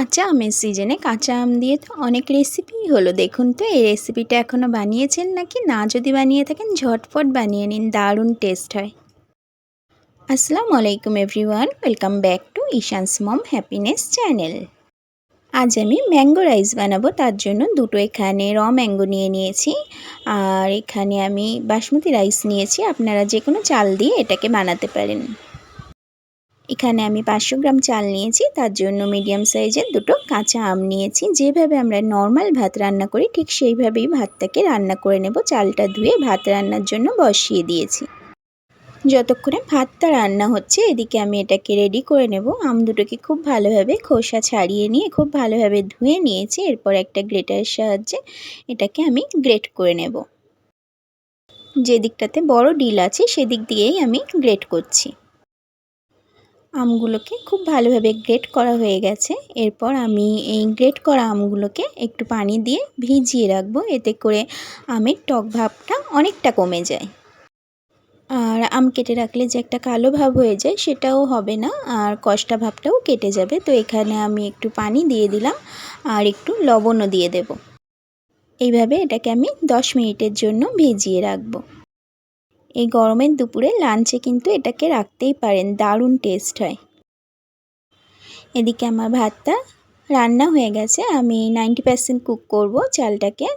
কাঁচা আমের সিজনে কাঁচা আম দিয়ে তো অনেক রেসিপিই হলো। দেখুন তো, এই রেসিপিটা এখনও বানিয়েছেন নাকি? না যদি বানিয়ে থাকেন, ঝটপট বানিয়ে নিন, দারুণ টেস্ট হয়। আসসালামু আলাইকুম everyone welcome back to Ishan's mom happiness channel আজ আমি ম্যাঙ্গো রাইস বানাবো, তার জন্য দুটো এখানে র ম্যাঙ্গো নিয়ে নিয়েছি। আর এখানে আমি বাসমতি রাইস নিয়েছি, আপনারা যে কোনো চাল দিয়ে এটাকে বানাতে পারেন। এখানে আমি পাঁচশো গ্রাম চাল নিয়েছি, তার জন্য মিডিয়াম সাইজের দুটো কাঁচা আম নিয়েছি। যেভাবে আমরা নর্মাল ভাত রান্না করি, ঠিক সেইভাবেই ভাতটাকে রান্না করে নেব। চালটা ধুয়ে ভাত রান্নার জন্য বসিয়ে দিয়েছি। যতক্ষণে ভাতটা রান্না হচ্ছে, এদিকে আমি এটাকে রেডি করে নেব। আম দুটোকে খুব ভালোভাবে খোসা ছাড়িয়ে নিয়ে, খুব ভালোভাবে ধুয়ে নিয়েছি। এরপর একটা গ্রেটারের সাহায্যে এটাকে আমি গ্রেট করে নেব। যে দিকটাতে বড় ডিল আছে, সেদিক দিয়েই আমি গ্রেট করছি। আমগুলোকে খুব ভালোভাবে গ্রেট করা হয়ে গেছে। এরপর আমি এই গ্রেট করা আমগুলোকে একটু পানি দিয়ে ভিজিয়ে রাখব। এতে করে আমের টক ভাবটা অনেকটা কমে যায়। আর আম কেটে রাখলে যে একটা কালো ভাব হয়ে যায় সেটাও হবে না, আর কষ্টা ভাবটাও কেটে যাবে। তো এখানে আমি একটু পানি দিয়ে দিলাম আর একটু লবণও দিয়ে দেব। এইভাবে এটাকে আমি দশ মিনিটের জন্য ভিজিয়ে রাখব। এই গরমের দুপুরে লাঞ্চে কিন্তু এটাকে রাখতেই পারেন, দারুণ টেস্ট হয়। এদিকে আমার ভাতটা রান্না হয়ে গেছে, আমি নাইনটি পার্সেন্ট কুক করব চালটাকে।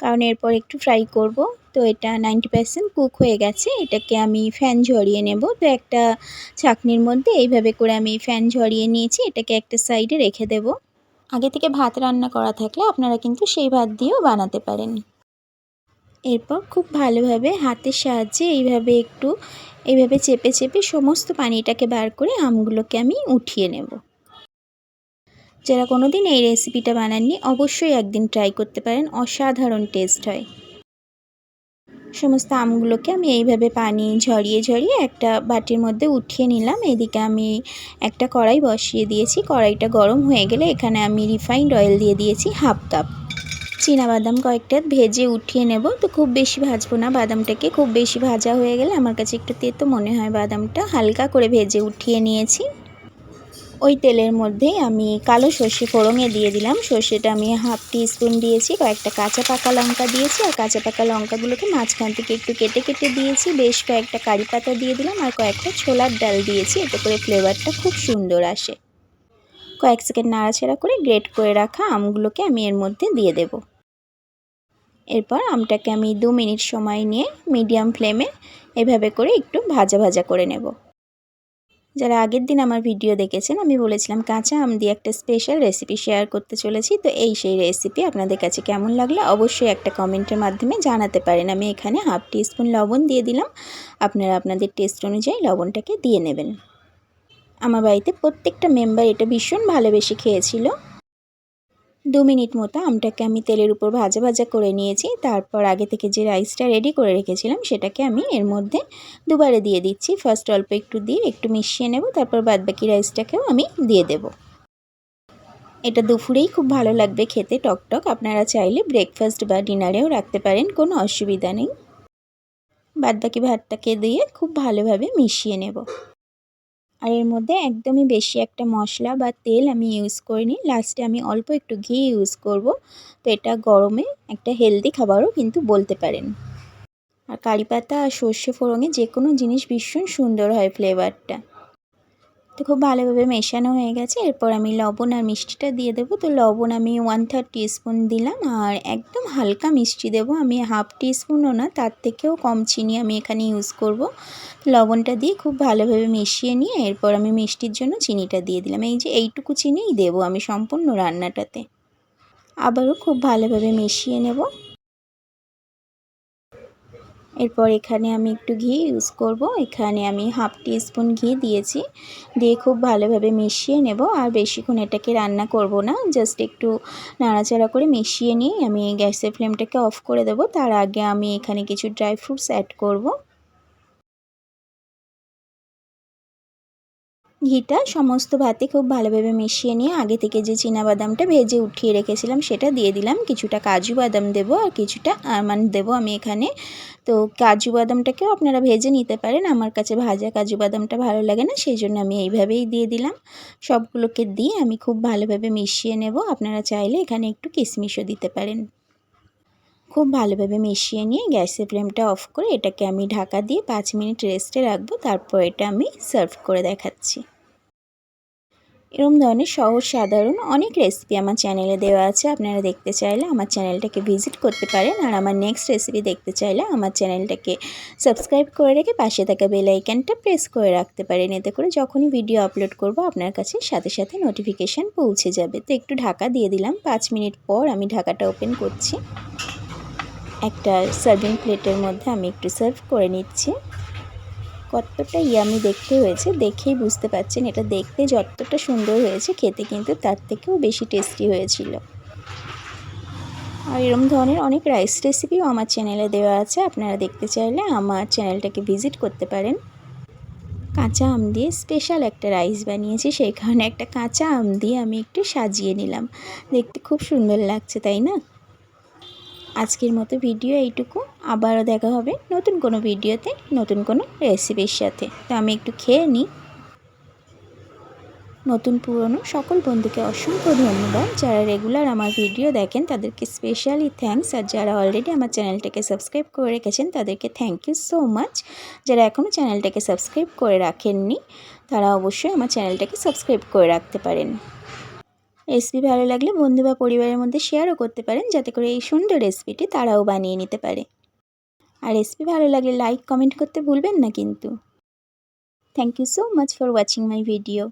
কারণ এরপর একটু ফ্রাই করব, তো এটা নাইনটি পার্সেন্ট কুক হয়ে গেছে, এটাকে আমি ফ্যান ঝরিয়ে নেব। তো একটা ছাকনির মধ্যে এইভাবে করে আমি ফ্যান ঝরিয়ে নিয়েছি, এটাকে একটা সাইডে রেখে দেব। আগে থেকে ভাত রান্না করা থাকলে আপনারা কিন্তু সেই ভাত দিয়েও বানাতে পারেন। এরপর খুব ভালোভাবে হাতের সাহায্যে এইভাবে একটু, এইভাবে চেপে চেপে সমস্ত পানিটাকে বার করে আমগুলোকে আমি উঠিয়ে নেব। যারা কোনো দিন এই রেসিপিটা বানাননি অবশ্যই একদিন ট্রাই করতে পারেন, অসাধারণ টেস্ট হয়। সমস্ত আমগুলোকে আমি এইভাবে পানি ঝরিয়ে ঝরিয়ে একটা বাটির মধ্যে উঠিয়ে নিলাম। এদিকে আমি একটা কড়াই বসিয়ে দিয়েছি। কড়াইটা গরম হয়ে গেলে এখানে আমি রিফাইন্ড অয়েল দিয়ে দিয়েছি হাফ কাপ বাদাম কয়েকটা ভেজে উঠিয়ে নেব। তো খুব বেশি ভাজবো না, বাদামটাকে খুব বেশি ভাজা হয়ে গেলে আমার কাছে একটু তেতো মনে হয় বাদামটা। হালকা করে ভেজে উঠিয়ে নিয়েছি। ওই তেলের মধ্যে আমি কালো সর্ষে ফোড়ঙে দিয়ে দিলাম। সর্ষেটা আমি হাফ স্পুন দিয়েছি, কয়েকটা কাঁচা পাকা লঙ্কা দিয়েছি আর কাঁচা পাকা লঙ্কাগুলোকে মাঝখান থেকে একটু কেটে কেটে দিয়েছি। বেশ কয়েকটা কারি পাতা দিয়ে দিলাম আর কয়েকটা ছোলার ডাল দিয়েছি। এতে করে ফ্লেভারটা খুব সুন্দর আসে। কয়েক সেকেন্ড নাড়াচাড়া করে গ্রেট করে রাখা আমগুলোকে আমি এর মধ্যে দিয়ে দেবো। এরপর আমটাকে আমি দু মিনিট সময় নিয়ে মিডিয়াম ফ্লেমে এভাবে করে একটু ভাজা ভাজা করে নেব। যারা আগের দিন আমার ভিডিও দেখেছেন, আমি বলেছিলাম কাঁচা আম দিয়ে একটা স্পেশাল রেসিপি শেয়ার করতে চলেছি, তো এই সেই রেসিপি আপনাদের কাছে কেমন লাগল অবশ্যই একটা কমেন্টের মাধ্যমে জানাতে পারেন। আমি এখানে হাফ টিস্পুন লবণ দিয়ে দিলাম। আপনারা আপনাদের টেস্ট অনুযায়ী লবণটাকে দিয়ে নেবেন। আমার বাড়িতে প্রত্যেকটা মেম্বার এটা ভীষণ ভালোবেসে খেয়েছিল। দু মিনিট মতো আমটাকে আমি তেলের উপর ভাজা ভাজা করে নিয়েছি, তারপর আগে থেকে যে রাইসটা রেডি করে রেখেছিলাম সেটাকে আমি এর মধ্যে দুবারে দিয়ে দিচ্ছি। ফার্স্ট অল্প একটু দিয়ে একটু মিশিয়ে নেব, তারপর বাদবাকি রাইসটাকেও আমি দিয়ে দেব। এটা দুপুরেই খুব ভালো লাগবে খেতে টকটক আপনারা চাইলে ব্রেকফাস্ট বা ডিনারেও রাখতে পারেন, কোনো অসুবিধা নেই। বাদবাকি ভাতটাকে দিয়ে খুব ভালোভাবে মিশিয়ে নেব। আর এর মধ্যে একদমই বেশি একটা মশলা বা তেল আমি ইউজ করিনি। লাস্টে আমি অল্প একটু ঘি ইউজ করব। তো এটা গরমে একটা হেলদি খাবারও কিন্তু বলতে পারেন। আর কারিপাতা আর সর্ষে ফোড়নে যে কোনো জিনিস ভীষণ সুন্দর হয় ফ্লেভারটা তো খুব ভালোভাবে মেশানো হয়ে গেছে। এরপর আমি লবণ আর মিষ্টিটা দিয়ে দেবো। তো লবণ আমি ওয়ান থার্ড টিস্পুন দিলাম আর একদম হালকা মিষ্টি দেবো। আমি হাফ টিস্পুনও না, তার থেকেও কম চিনি আমি এখানে ইউজ করব। লবণটা দিয়ে খুব ভালোভাবে মিশিয়ে নিয়ে এরপর আমি মিষ্টির জন্য চিনিটা দিয়ে দিলাম। এই যে এইটুকু চিনিই দেবো আমি সম্পূর্ণ রান্নাটাতে। আবারও খুব ভালোভাবে মিশিয়ে নেব। এরপর এখানে আমি একটু ঘি ইউজ করব। এখানে আমি হাফ টি স্পুন ঘি দিয়েছি। দিয়ে খুব ভালোভাবে মিশিয়ে নেব। আর বেশিক্ষণ এটাকে রান্না করব না। জাস্ট একটু নাড়াচাড়া করে মিশিয়ে নিয়ে আমি গ্যাসের ফ্লেমটাকে অফ করে দেব। তার আগে আমি এখানে কিছু ড্রাই ফ্রুটস অ্যাড করব। ঘিটা সমস্ত ভাতে খুব ভালোভাবে মিশিয়ে নিয়ে আগে থেকে যে বাদামটা ভেজে উঠিয়ে রেখেছিলাম সেটা দিয়ে দিলাম। কিছুটা কাজু বাদাম দেবো আর কিছুটা আমন্ড দেবো আমি এখানে। তো কাজু বাদামটাকেও আপনারা ভেজে নিতে পারেন। আমার কাছে ভাজা কাজু বাদামটা ভালো লাগে না, সেই জন্য আমি এইভাবেই দিয়ে দিলাম। সবগুলোকে দিয়ে আমি খুব ভালোভাবে মিশিয়ে নেব। আপনারা চাইলে এখানে একটু কিশমিশও দিতে পারেন। খুব ভালোভাবে মিশিয়ে নিয়ে গ্যাসের ফ্লেমটা অফ করে এটাকে আমি ঢাকা দিয়ে পাঁচ মিনিট রেস্টে রাখব। তারপর এটা আমি সার্ভ করে দেখাচ্ছি। এরকম ধরনের সহজ, সাধারণ অনেক রেসিপি আমার চ্যানেলে দেওয়া আছে। আপনারা দেখতে চাইলে আমার চ্যানেলটাকে ভিজিট করতে পারেন। আর আমার নেক্সট রেসিপি দেখতে চাইলে আমার চ্যানেলটাকে সাবস্ক্রাইব করে রেখে পাশে থাকা বেল আইকনটা প্রেস করে রাখতে পারেন। এতে করে যখনই ভিডিও আপলোড করব, আপনার কাছে সাথে সাথে নোটিফিকেশান পৌঁছে যাবে। তো একটু ঢাকা দিয়ে দিলাম। পাঁচ মিনিট পর আমি ঢাকাটা ওপেন করছি। একটা সার্ভিং প্লেটের মধ্যে আমি একটু সার্ভ করে নিচ্ছি। কতটা ইয়ামি দেখতে হয়েছে দেখেই বুঝতে পারছেন। এটা দেখতে যতটা সুন্দর হয়েছে, খেতে কিন্তু তার থেকেও বেশি টেস্টি হয়েছিল। আর এরম ধরনের অনেক রাইস রেসিপিও আমার চ্যানেলে দেওয়া আছে। আপনারা দেখতে চাইলে আমার চ্যানেলটাকে ভিজিট করতে পারেন। কাঁচা আম দিয়ে স্পেশাল একটা রাইস বানিয়েছি। সেই কারণে একটা কাঁচা আম দিয়ে আমি একটু সাজিয়ে নিলাম। দেখতে খুব সুন্দর লাগছে, তাই না? আজকের মতো ভিডিও এইটুকু। আবারও দেখা হবে নতুন কোনো ভিডিওতে, নতুন কোনো রেসিপির সাথে। তো আমি একটু খেয়ে নিই। নতুন পুরনো সকল বন্ধুকে অসংখ্য ধন্যবাদ। যারা রেগুলার আমার ভিডিও দেখেন, তাদেরকে স্পেশালি থ্যাংকস আর যারা অলরেডি আমার চ্যানেলটাকে সাবস্ক্রাইব করে রেখেছেন, তাদেরকে থ্যাংক ইউ সো মাচ যারা এখনও চ্যানেলটাকে সাবস্ক্রাইব করে রাখেননি, তারা অবশ্যই আমার চ্যানেলটাকে সাবস্ক্রাইব করে রাখতে পারেন। রেসিপি ভালো লাগলে বন্ধু বা পরিবারের মধ্যে শেয়ারও করতে পারেন, যাতে করে এই সুন্দর রেসিপিটি তারাও বানিয়ে নিতে পারে। আর রেসিপি ভালো লাগলে লাইক কমেন্ট করতে ভুলবেন না কিন্তু। Thank you so much for watching my video